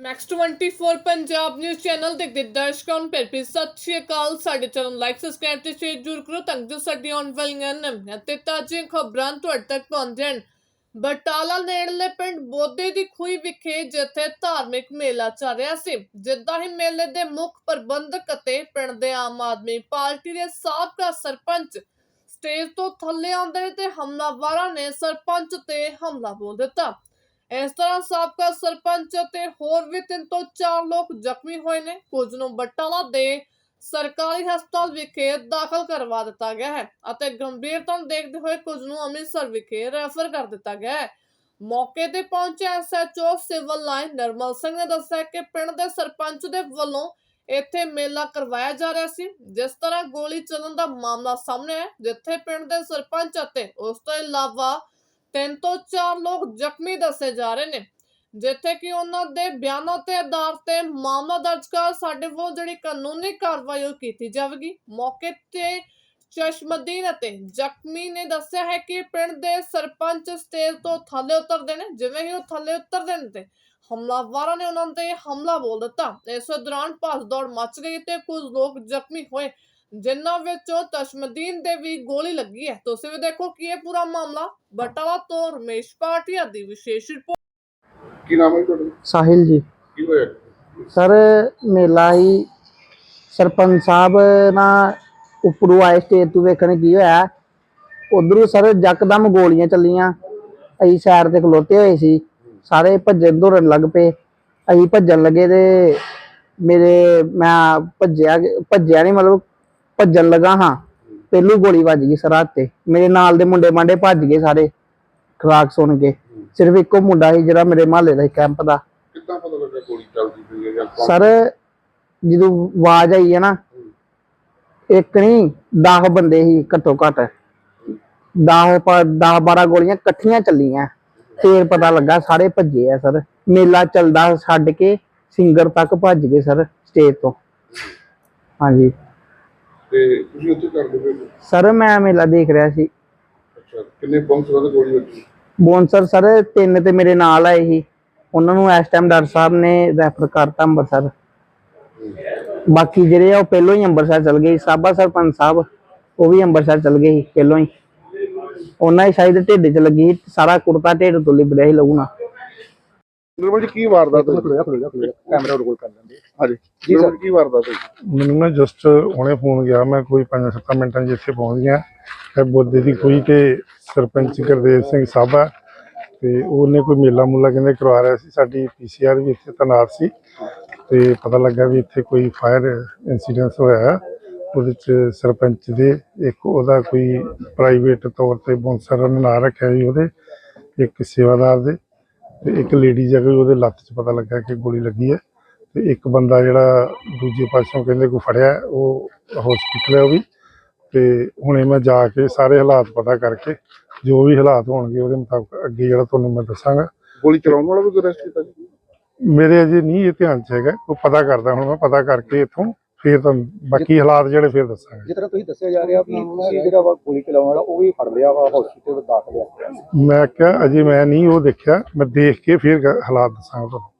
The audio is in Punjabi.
ਮੈਕਸ 24 ਪੰਜਾਬ ਨਿਊਜ਼ ਚੈਨਲ ਦੇਖਦੇ ਦਰਸ਼ਕਾਂ ਨੂੰ ਪਿਆਰ ਭਰੀ ਸਤਿ ਸ਼੍ਰੀ ਅਕਾਲ। ਸਾਡੇ ਚੈਨਲ ਲਾਈਕ ਸਬਸਕ੍ਰਾਈਬ ਤੇ ਸ਼ੇਅਰ ਜ਼ਰੂਰ ਕਰੋ ਤਾਂ ਜੋ ਸਾਡੀ ਆਉਣ ਵਾਲੀਆਂ ਨਵੀਆਂ ਤੇ ਤਾਜ਼ੀਆਂ ਖਬਰਾਂ ਤੁਹਾਡੇ ਤੱਕ ਪਹੁੰਚਣ ਬਟਾਲਾ ਨੇੜਲੇ ਪਿੰਡ ਬੋਦੇ ਦੀ ਖੂਹੀ ਵਿਖੇ ਜਿੱਥੇ ਧਾਰਮਿਕ ਮੇਲਾ ਚੱਲ ਰਿਹਾ ਸੀ, ਜਿੱਦਾਂ ਹੀ ਮੇਲੇ ਦੇ ਮੁੱਖ ਪ੍ਰਬੰਧਕ ਅਤੇ ਪਿੰਡ ਦੇ ਆਮ ਆਦਮੀ ਪਾਰਟੀ ਦੇ ਸਾਬਕਾ ਸਰਪੰਚ ਸਟੇਜ ਤੋਂ ਥੱਲੇ ਆਉਂਦੇ ਤੇ ਹਮਲਾਵਰਾਂ ਨੇ ਸਰਪੰਚ ਤੇ ਹਮਲਾ ਬੋਲ ਦਿੱਤਾ। ਇਸ ਤਰ੍ਹਾਂ ਸਾਬਕਾ ਸਰਪੰਚ ਅਤੇ ਹੋਰ ਵੀ ਤਿੰਨ ਤੋਂ ਚਾਰ ਲੋਕ ਜ਼ਖਮੀ ਹੋਏ ਨੇ। ਕੁਝ ਨੂੰ ਬਟਾਲਾ ਦੇ ਸਰਕਾਰੀ ਹਸਪਤਾਲ ਵਿਖੇ ਦਾਖਲ ਕਰਵਾ ਦਿੱਤਾ ਗਿਆ ਹੈ ਅਤੇ ਗੰਭੀਰਤਾ ਨੂੰ ਦੇਖਦੇ ਹੋਏ ਕੁਝ ਨੂੰ ਅੰਮ੍ਰਿਤਸਰ ਵਿਖੇ ਰੈਫਰ ਕਰ ਦਿੱਤਾ ਗਿਆ ਹੈ। ਮੌਕੇ ਤੇ ਪਹੁੰਚੇ SHO civil line Nirmal Singh ਨੇ ਦੱਸਿਆ ਕਿ ਪਿੰਡ ਦੇ ਸਰਪੰਚ ਦੇ ਵੱਲੋਂ ਇੱਥੇ ਮੇਲਾ ਕਰਵਾਇਆ ਜਾ ਰਿਹਾ ਸੀ, ਜਿਸ ਤਰ੍ਹਾਂ ਗੋਲੀ ਚੱਲਣ ਦਾ ਮਾਮਲਾ ਸਾਹਮਣੇ ਹੈ ਜਿੱਥੇ ਪਿੰਡ ਦੇ ਸਰਪੰਚ ਅਤੇ ਉਸ ਤੋਂ ਇਲਾਵਾ ਤਿੰਨ ਤੋਂ ਚਾਰ ਲੋਕ ਜ਼ਖਮੀ ਦੱਸੇ ਜਾ ਰਹੇ ਨੇ, ਜਿੱਥੇ ਕਿ ਉਹਨਾਂ ਦੇ ਬਿਆਨਾਂ ਤੇ ਆਧਾਰ ਤੇ ਮਾਮਲਾ ਦਰਜ ਕਰ ਸਾਡੇ ਵੱਲੋਂ ਜਿਹੜੀ ਕਾਨੂੰਨੀ ਕਾਰਵਾਈ ਉਹ ਕੀਤੀ ਜਾਵੇਗੀ। ਮੌਕੇ ਤੇ ਚਸ਼ਮਦੀਨ ਅਤੇ ਜ਼ਖਮੀ ਨੇ ਦੱਸਿਆ ਹੈ ਕਿ ਪਿੰਡ ਦੇ ਸਰਪੰਚ ਸਟੇਜ ਤੋਂ ਥੱਲੇ ਉਤਰਦੇ ਨੇ, ਜਿਵੇਂ ਹੀ ਉਹ ਥੱਲੇ ਉਤਰਦੇ ਨੇ ਤੇ ਹਮਲਾਵਰਾਂ ਨੇ ਉਹਨਾਂ ਤੇ ਹਮਲਾ ਬੋਲ ਦਿੱਤਾ। ਇਸ ਦੌਰਾਨ ਭੱਜ ਦੌੜ ਮਚ ਗਈ ਤੇ ਕੁਝ ਲੋਕ ਜ਼ਖਮੀ ਹੋਏ। ਜਿਨ੍ਹਾਂ ਵਿੱਚੋਂ ਤਸ਼ਮਦੀਨ ਦੇ ਵੀ ਗੋਲੀ ਲੱਗੀ ਹੈ। ਤੁਸੀਂ ਵੀ ਦੇਖੋ ਕਿ ਇਹ ਪੂਰਾ ਮਾਮਲਾ। ਬਟਾਲਾ ਤੋਂ ਰਮੇਸ਼ ਪਾਟਿਆ ਦੀ ਵਿਸ਼ੇਸ਼ ਰਿਪੋਰਟ। ਕੀ ਨਾਮ ਹੈ ਤੁਹਾਡਾ? ਸਾਹਿਲ ਜੀ। ਕੀ ਹੋਇਆ? ਸਰ ਮੇਲਾ ਹੀ ਸਰਪੰਚ ਸਾਹਿਬ ਨਾ ਉੱਪਰੋਂ ਆਏ ਸਟੇਜ ਤੋਂ ਵੇਖਣ ਕੀ ਹੋਇਆ। ਉਧਰੋਂ ਸਰ ਜੱਕਦਮ ਗੋਲੀਆਂ ਚੱਲੀਆਂ। ਅਸੀਂ ਸਾਈਡ ਤੇ ਖਲੋਤੇ ਹੋਏ ਸੀ। ਸਾਰੇ ਭੱਜਣ ਦੌੜਨ ਲੱਗ ਪਏ। ਅਸੀਂ ਭੱਜਣ ਲੱਗੇ ਤੇ ਮੇਰੇ ਮੈਂ ਭੱਜਿਆ ਭੱਜਿਆ ਨਹੀਂ ਮਤਲਬ ਭੱਜਣ ਲੱਗਾ ਹਾਂ ਪਹਿਲੂ ਗੋਲੀ ਵੱਜ ਗਈ ਸਰ ਹੱਥ ਤੇ। ਮੇਰੇ ਨਾਲ ਦੇ ਮੁੰਡੇ ਮਾਂਡੇ ਭੱਜ ਗਏ ਸਾਰੇ ਖਰਾਕ ਸੁਣ ਕੇ। ਸਿਰਫ ਇੱਕੋ ਮੁੰਡਾ ਸੀ ਜਿਹੜਾ ਮੇਰੇ ਮਹੱਲੇ ਦਾ ਸੀ ਕੈਂਪ ਦਾ। ਕਿੱਦਾਂ ਪਤਾ ਲੱਗਾ ਗੋਲੀ ਚੱਲਦੀ ਪਈ ਹੈ ਜਾਂ ਕੌਣ- ਸਰ ਜਦੋਂ ਆਵਾਜ਼ ਆਈ ਹੈ ਨਾ ਇੱਕ ਨਹੀਂ 10 ਬੰਦੇ ਸੀ ਘੱਟੋ ਘੱਟ। 10 10 12 ਗੋਲੀਆਂ ਇਕੱਠੀਆਂ ਚੱਲੀਆਂ। ਫੇਰ ਪਤਾ ਲੱਗਾ ਸਾਰੇ ਭੱਜੇ ਆ ਸਰ। ਮੇਲਾ ਚੱਲਦਾ ਛੱਡ ਕੇ ਸਿੰਗਰ ਤੱਕ ਭੱਜ ਗਏ ਸਰ ਸਟੇਜ ਤੋਂ। ਹਾਂਜੀ। ਤੇ ਤੁਸੀਂ ਉੱਥੇ? ਸਰ ਮੈਂ ਮੇਲਾ ਦੇਖ ਰਿਹਾ ਸੀ। ਅੱਛਾ ਕਿੰਨੇ ਬੰਸ ਵਾਲੇ ਗੋਲੀ ਵੱਜੀ? ਬੌਂਸਰ ਸਰ ਤਿੰਨ ਤੇ ਮੇਰੇ ਨਾਲ ਆਏ ਸੀ। ਉਹਨਾਂ ਨੂੰ ਇਸ ਟਾਈਮ ਡਾਕਟਰ ਸਾਹਿਬ ਨੇ ਰੈਫਰ ਕਰਤਾ ਅੰਮ੍ਰਿਤਸਰ ਬਾਕੀ ਜਿਹੜੇ ਆ ਉਹ ਪਹਿਲੋਂ ਹੀ ਅੰਮ੍ਰਿਤਸਰ ਚਲ ਗਏ ਸੀ। ਸਾਬਾ ਸਰਪੰਚ ਸਾਹਿਬ ਉਹ ਵੀ ਅੰਮ੍ਰਿਤਸਰ ਚਲ ਗਏ ਸੀ ਪਹਿਲੋਂ ਹੀ। ਉਹਨਾਂ ਹੀ ਸ਼ਾਇਦ ਢਿੱਡ 'ਚ ਲੱਗੀ ਸੀ, ਸਾਰਾ ਕੁੜਤਾ ਢਿੱਡ ਤੋਂ ਲਿਬੜਿਆ ਸੀ ਲਹੂ ਨਾਲ। ਨਿਰਮਲ ਜੀ ਕੀ ਵਾਰਦਾਤ ਹੋਈ? ਕੈਮਰਾ ਰੋਲ ਕਰ ਲੈਂਦੇ ਹਾਂਜੀ। ਜੀ ਸਰ। ਕੀ ਵਾਰਦਾਤ ਹੋਈ? ਮੈਨੂੰ ਨਾ ਜਸਟ ਹੁਣੇ ਫੋਨ ਗਿਆ ਮੈਂ ਕੋਈ 5-7 ਮਿੰਟਾਂ 'ਚ ਇੱਥੇ ਪਹੁੰਚ ਗਿਆ। ਇਹ ਬੋਦੇ ਦੀ ਕੋਈ ਤੇ ਸਰਪੰਚ ਗੁਰਦੇਵ ਸਿੰਘ ਸਾਬਾ ਤੇ ਉਹਨੇ ਕੋਈ ਮੇਲਾ ਮੂਲਾ ਕਹਿੰਦੇ ਕਰਵਾ ਰਿਹਾ ਸੀ। ਸਾਡੀ ਪੀਸੀਆਰ ਵੀ ਇੱਥੇ ਤੈਨਾਤ ਸੀ ਤੇ ਪਤਾ ਲੱਗਾ ਵੀ ਇੱਥੇ ਕੋਈ ਫਾਇਰ ਇਨਸੀਡੈਂਟ ਹੋਇਆ ਉਹਦੇ ਚ ਸਰਪੰਚ ਦੇ ਇੱਕ ਉਹਦਾ ਕੋਈ ਪ੍ਰਾਈਵੇਟ ਤੌਰ ਤੇ ਬੌਂਸਰ ਨਾਂ ਰੱਖਿਆ ਜੀ ਉਹਦੇ ਇੱਕ ਸੇਵਾਦਾਰ ਦੇ। ਤੇ ਇੱਕ ਲੇਡੀ ਜਾ ਕੇ ਉਹਦੇ ਲੱਤ 'ਚ ਪਤਾ ਲੱਗਾ ਕਿ ਗੋਲੀ ਲੱਗੀ ਹੈ ਤੇ ਇੱਕ ਬੰਦਾ ਜਿਹੜਾ ਦੂਜੇ ਪਾਸੋਂ ਕਹਿੰਦੇ ਕੋ ਫੜਿਆ ਉਹ ਹਸਪੀਟਲ ਹੈ ਉਹ ਵੀ। ਤੇ ਹੁਣੇ ਮੈਂ ਜਾ ਕੇ ਸਾਰੇ ਹਾਲਾਤ ਪਤਾ ਕਰਕੇ ਜੋ ਵੀ ਹਾਲਾਤ ਹੋਣਗੇ ਉਹਦੇ ਮੁਤਾਬਕ ਅੱਗੇ ਜਿਹੜਾ ਤੁਹਾਨੂੰ ਮੈਂ ਦੱਸਾਂਗਾ। ਗੋਲੀ ਚਲਾਉਣ ਵਾਲਾ ਵੀ ਅਰੈਸਟ ਕੀਤਾ ਜੀ? ਮੇਰੇ ਅਜੇ ਨਹੀਂ ਇਹ ਧਿਆਨ 'ਚ ਹੈਗਾ ਉਹ ਪਤਾ ਕਰਦਾ ਹੁਣ ਮੈਂ ਪਤਾ ਕਰਕੇ ਇੱਥੋਂ ਫਿਰ ਤੁਹਾਨੂੰ ਬਾਕੀ ਹਾਲਾਤ ਜਿਹੜੇ ਫਿਰ ਦੱਸਾਂਗਾ। ਜਿਸ ਤਰ੍ਹਾਂ ਤੁਸੀਂ ਦੱਸਿਆ ਜਾ ਰਿਹਾ ਵੀ ਤੁਸੀਂ ਜਿਹੜਾ ਵਾ ਗੋਲੀ ਚਲਾਉਣ ਵਾਲਾ ਉਹ ਵੀ ਫੜ ਲਿਆ ਵਾ ਹਸਪੀਟਲ ਦਾਖਲ ਆ ਮੈਂ ਕਿਹਾ ਅਜੇ ਮੈਂ ਨਹੀਂ ਉਹ ਦੇਖਿਆ ਮੈਂ ਦੇਖ ਕੇ ਫਿਰ ਗ- ਹਾਲਾਤ ਦੱਸਾਂਗਾ ਤੁਹਾਨੂੰ।